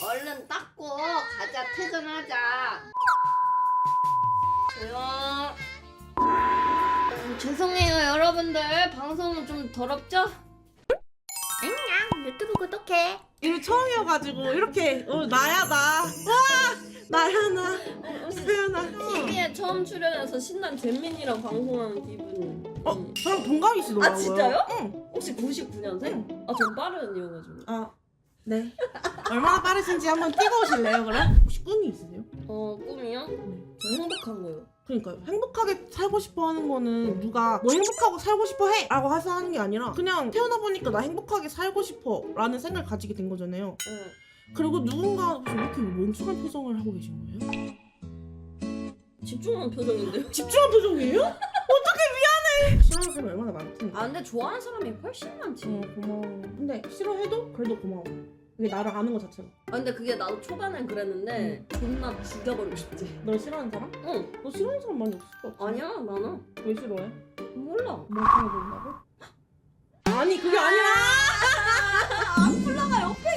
얼른 닦고 가자 퇴근하자. 조용. 음, 죄송해요 여러분들 방송은 좀 더럽죠? 안녕 유튜브 구독해. 이거 처음이어가지고 이렇게 어 나야 나. 와 나야 나. 세연아. TV에 처음 출연해서 신난 잼민이랑 방송하는 기분. 어 저랑 동갑이시더라고요. 아, 진짜요? 응. 혹시 99년생? 아 전 빠른 이어가지고. 아 네. 얼마나 빠르신지 한번 뛰고 오실래요 그럼? 혹시 꿈이 있으세요? 어 꿈이요? 저 행복한 거요. 그러니까 요. 행복하게 살고 싶어 하는 거는 누가 너 행복하고 살고 싶어 해! 라고 해서 하는 게 아니라 그냥 태어나 보니까 나 행복하게 살고 싶어 라는 생각을 가지게 된 거잖아요. 응. 그리고 누군가 혹시 왜 이렇게 멈춤한 표정을 하고 계신 거예요? 집중하는 표정인데요? 집중한 표정이에요? 어떻게 미안해! 싫어하는 사람이 얼마나 많던데. 아 근데 좋아하는 사람이 훨씬 많지. 어, 고마워. 근데 싫어해도 그래도 고마워. 이게 나를 아는 거 자체가. 아 근데 그게 나도 초반엔 그랬는데 존나 죽여버리고 싶지. 널 싫어하는 사람? 응. 너 싫어하는 사람 많이 없을 것 같아. 아니야 나는 왜 싫어해? 몰라. 멍청해 보인다고? 아니 그게 아니라! 플라가 옆에.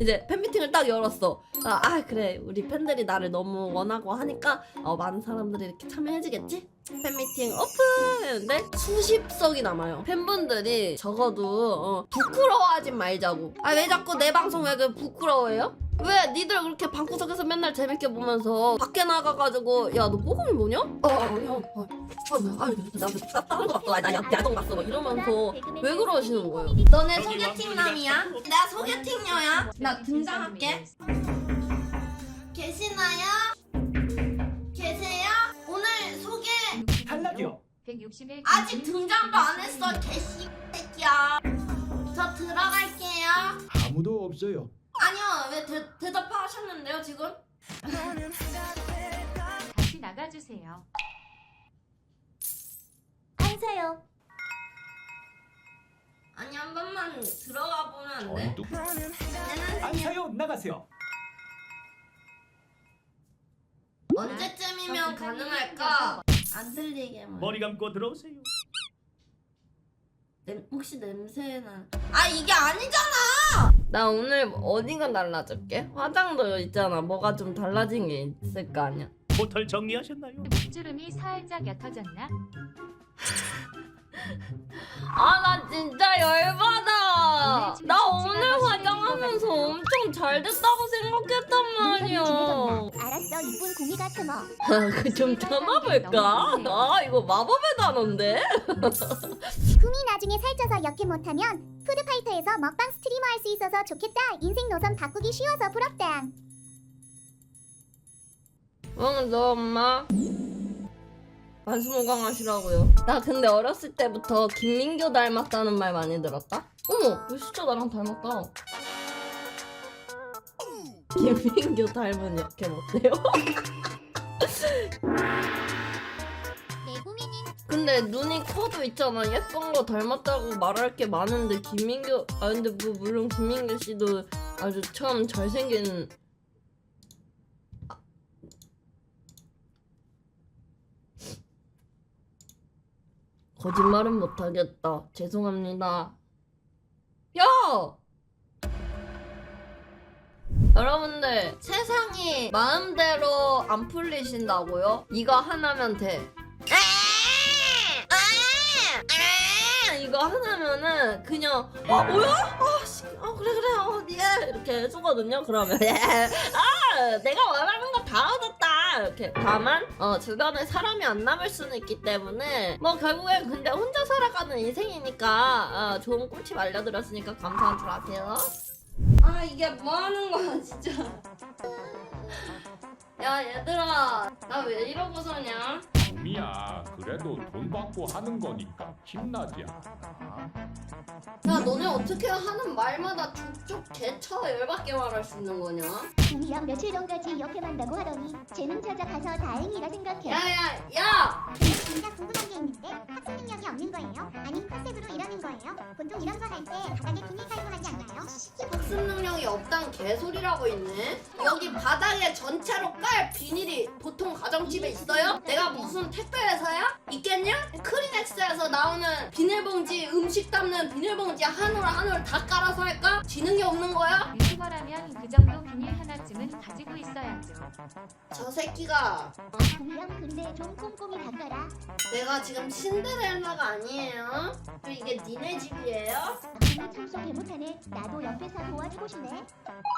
이제 팬미팅을 딱 열었어. 아, 아, 그래 우리 팬들이 나를 너무 원하고 하니까 어, 많은 사람들이 이렇게 참여해주겠지? 팬미팅 오픈 했는데 수십 석이 남아요. 팬분들이 적어도 어, 부끄러워하지 말자고. 아 왜 자꾸 내 방송 왜 그 부끄러워해요? 왜 니들 그렇게 방구석에서 맨날 재밌게 보면서 밖에 나가가지고 야 너 뽀금이 뭐냐? 어, 어, 어, 어, 어, 아, 나 다른 거 봤어, 나 야, 야동 봤어, 막 이러면서 왜 그러시는 거예요? 너네 소개팅 남이야? 내가 소개팅녀야? 나 등장할게. 계시나요? 계세요? 오늘 소개 탈락이요. 161 아직 등장도 안 했어, 개씨 새끼야. 저 들어갈게요. 아무도 없어요. 아니요, 왜 대, 대답하셨는데요, 지금? 다시 나가주세요. 안세요. 아니 한 번만 들어가 보면 안 돼? 안녕하세요. 안사요 나가세요. 언제쯤이면 가능할까? 안 들리게만. 머리 감고 들어오세요. 냄, 혹시 냄새나? 아 이게 아니잖아. 나 오늘 어디가 달라졌게? 화장도 있잖아. 뭐가 좀 달라진 게 있을 거 아니야? 호텔 정리하셨나요? 주름이 살짝 옅어졌나? 아 나 진짜 열받아. 나 오늘 화장하면서. 엄청 잘 됐다고 생각했단 말이야. 알았어 이쁜 공이가 크머 그좀 참아볼까? 아 이거 마법의 단어인데? 꿈이 나중에 살쪄서 역해 못하면 푸드파이터에서 먹방 스트리머 할 수 있어서 좋겠다 인생 노선 바꾸기 쉬워서 부럽다 응, 너 엄마. 만수무강 하시라고요. 나 근데 어렸을 때부터 김민교 닮았다는 말 많이 들었다? 어머, 왜 진짜 나랑 닮았다. 김민교 닮은 역해 못해요? 내 고민은 근데 눈이 커도 있잖아. 예쁜 거 닮았다고 말할 게 많은데 김민교 아 근데 뭐 물론 김민교 씨도 아주 참 잘생긴 거짓말은 못하겠다. 죄송합니다. 야! 여러분들 세상이 마음대로 안 풀리신다고요? 이거 하나면 돼. 아! 이거 하나면은 그냥 어 뭐야? 아, 씨, 어 그래 그래 어 예. 이렇게 해주거든요. 그러면 아 내가 원하는 거 다 얻었다 이렇게. 다만 어 주변에 사람이 안 남을 수는 있기 때문에 뭐 결국엔 근데 혼자 살아가는 인생이니까 어, 좋은 꿀팁 알려드렸으니까 감사한 줄 아세요. 아 이게 뭐 하는 거야 진짜. 야 얘들아 나 왜 이러고 서냐? 미야 그래도 돈 받고 하는 거니까 힘나지 야 너네 어떻게 하는 말마다 족족 개쳐 열받게 말할 수 있는 거냐? 공이랑 며칠 전까지 역해만다고 하더니 재능 찾아가서 다행이라 생각해 야야 야! 진짜 궁금한 게 있는데 학습 능력이 없는 거예요? 아님 컨셉으로 이러는 거예요? 보통 이런 거 할 때 바닥에 종이 깔고 하지 않나요? 학습 능력이 없단 개소리라고 있네? 여기 바닥에 전체로 깔 비닐이 보통 가정집에 있어요? 내가 무슨 택배 회사야? 있겠냐? 크리넥스에서 나오는 비닐봉지 음식 담는 비닐봉지 이모지 한올 한 올 다 깔아서 할까? 지는 게 없는 거야? 유튜버라면 그 정도 비닐 하나쯤은 가지고 있어야죠. 저 새끼가 분명 근데 좀 꼼꼼히 닦아라. 내가 지금 신데렐라가 아니에요? 또 이게 니네 집이에요? 근데 청소 개 못하네. 나도 옆에서 도와주고 싶네.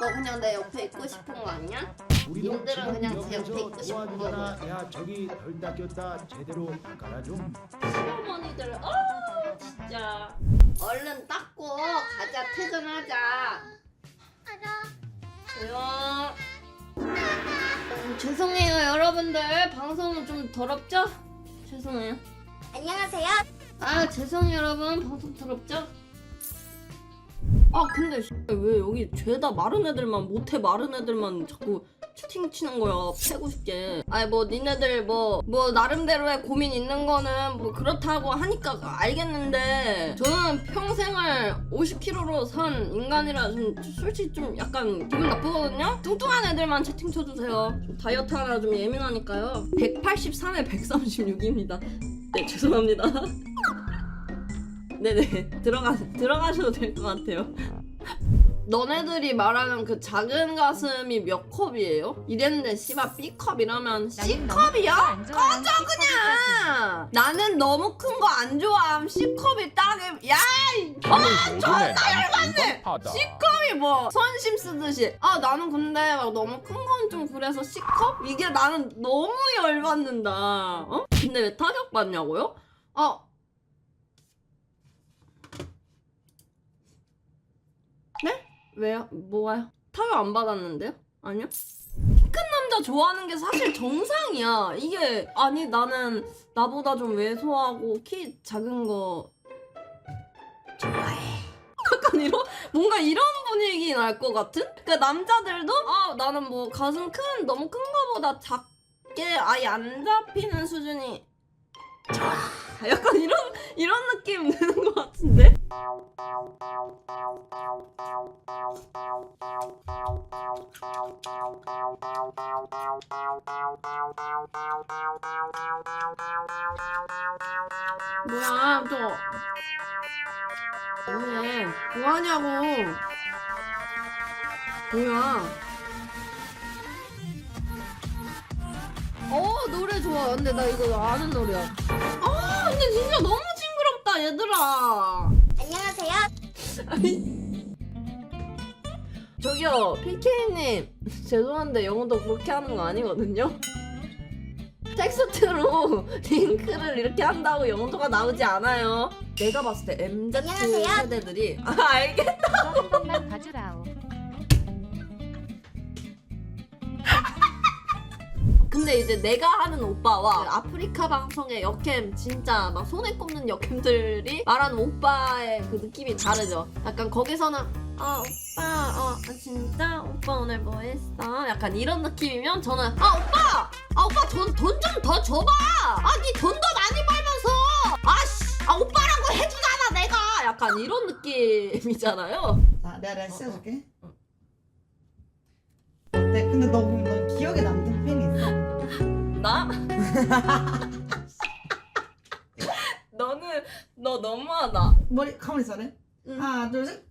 너 그냥 내 옆에 있고 싶은 거 아니야? 우리도 지금 그냥 제 옆에 있고 싶은 도와주잖아. 야 저기 덜 닦였다 제대로 닦아라 좀. 시어머니들 어 진짜 얼른 닦고 가자 퇴근하자 조용 음, 죄송해요 여러분들 방송은 좀 더럽죠? 죄송해요 안녕하세요. 아 죄송해요 여러분 방송 더럽죠? 아 근데 씨, 왜 여기 죄다 마른 애들만 못해 마른 애들만 자꾸 채팅 치는 거야 패고 싶게. 아니 뭐 니네들 뭐 뭐 나름대로의 고민 있는 거는 뭐 그렇다고 하니까 알겠는데 저는 평생을 50kg로 산 인간이라 좀 솔직히 좀 약간 기분 나쁘거든요? 뚱뚱한 애들만 채팅 쳐주세요. 좀 다이어트 하나 좀 예민하니까요. 183에 136입니다. 네 죄송합니다. 네네 들어가 들어가셔도 될 것 같아요. 너네들이 말하는 그 작은 가슴이 몇 컵이에요? 이랬는데 씨발 B컵이라면 C컵이야? 꺼져 그냥. 나는 너무 큰 거 안 좋아함 C컵이 딱이 야 아, 존나 열받네. C컵이 뭐 선심 쓰듯이 아 나는 근데 막 너무 큰 건 좀 그래서 C컵? 이게 나는 너무 열받는다 어? 근데 왜 타격 받냐고요? 아 네? 왜요? 뭐가요? 타격 안 받았는데요? 아니요? 키 큰 남자 좋아하는 게 사실 정상이야. 이게 아니 나는 나보다 좀 왜소하고 키 작은 거 좋아해. 약간 이런 뭔가 이런 분위기 날 것 같은? 그러니까 남자들도 아 나는 뭐 가슴 큰 너무 큰 거보다 작게 아예 안 잡히는 수준이 좋아. 약간 이런 이런 느낌 드는 것 같은데? 뭐야 저. 뭐해 뭐하냐고. 뭐야. 어 노래 좋아. 근데 나 이거 아는 노래야. 아 근데 진짜 너무 징그럽다 얘들아. 안녕하세요. 저기요 PK님. 죄송한데 영어도 그렇게 하는 거 아니거든요? 텍스트로 링크를 이렇게 한다고 영어가 나오지 않아요. 내가 봤을 때 MZ 안녕하세요. 세대들이. 아 알겠 한 번만 봐주라오. 근데 이제 내가 하는 오빠와 아프리카 방송의 역캠 진짜 막 손에 꼽는 역캠들이 말하는 오빠의 그 느낌이 다르죠. 약간 거기서는 아 오빠 어 진짜 오빠 오늘 뭐 했어? 약간 이런 느낌이면 저는 아 오빠 아 오빠 돈 돈 좀 더 줘봐. 아니 돈도 많이 벌면서 아씨 아 오빠라고 해주잖아 내가 약간 이런 느낌이잖아요. 자, 내가 내가 씌워줄게. 어때? 근데 너, 너는 너 너무하다. 머리 가만히 있어래. 응. 하나, 둘, 셋.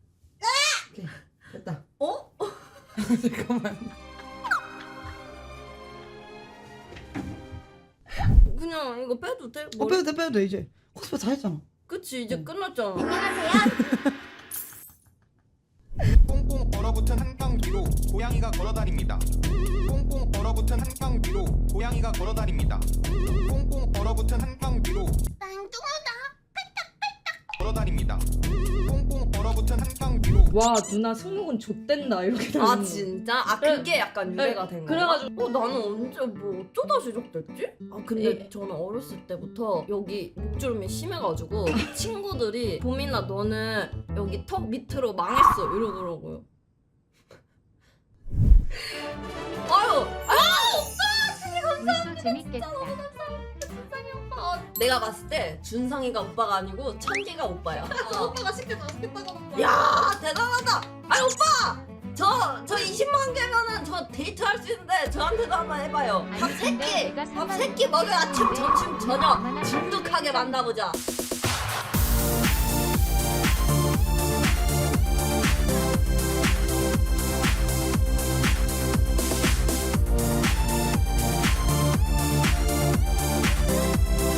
오케이, 됐다. 어? 잠깐만. 그냥 이거 빼도 돼? 어, 머리? 빼도 돼, 빼도 돼, 이제. 코스프레 다 했잖아. 그치 이제 끝났잖아. 안녕하세요. 얼어붙은 한강 위로 고양이가 걸어다닙니다. 꽁꽁 얼어붙은 한강 위로 고양이가 걸어다닙니다. 꽁꽁 얼어붙은 한강 위로 쌍둥어다. 걸어다닙니다. 꽁꽁 얼어붙은 한강 위로 와 누나 승모근 좆된다 이렇게 아 되는 거. 진짜? 아 그게 약간 유래가 된 거야? 그래가지고- 어 나는 언제 뭐 어쩌다 시작됐지? 아 근데 예. 저는 어렸을 때부터 여기 목주름이 심해가지고 친구들이 도민아 너는 여기 턱 밑으로 망했어 이러더라고요. 재밌겠다. 아, 내가 봤을 때 준성이가 오빠가 아니고 천기가 오빠야. 어. 오빠가 쉽게 잡겠다고. 야 대단하다. 아니 오빠 저 저 20만 개면은 저 데이트 할 수 있는데 저한테도 한번 해봐요. 밥 아니, 근데 끼, 내가 밥 생각해 세끼 먹여 아침 점심 저녁 진득하게 만나보자.